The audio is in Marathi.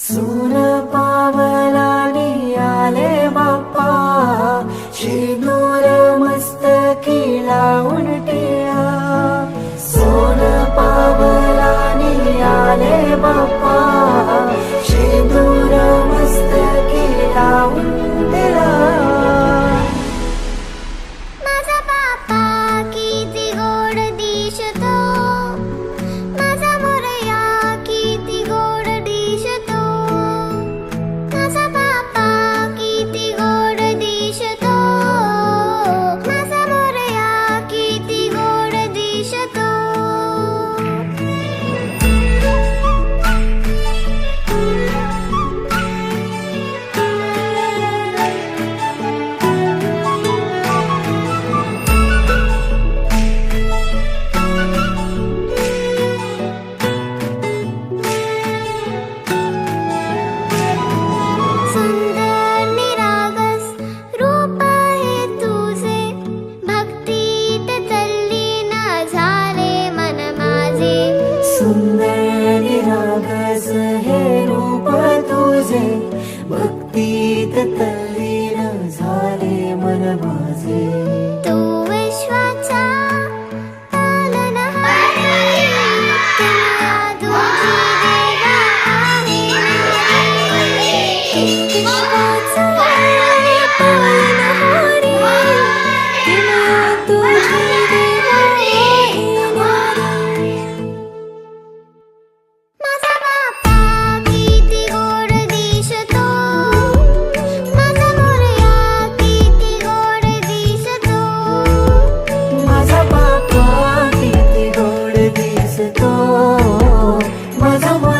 सुन पावलाने आले बाप्पा. मस्त मस्तकी लावून हे रूप तुझे भक्तीत तल्लीन झाले मन माझे. Someone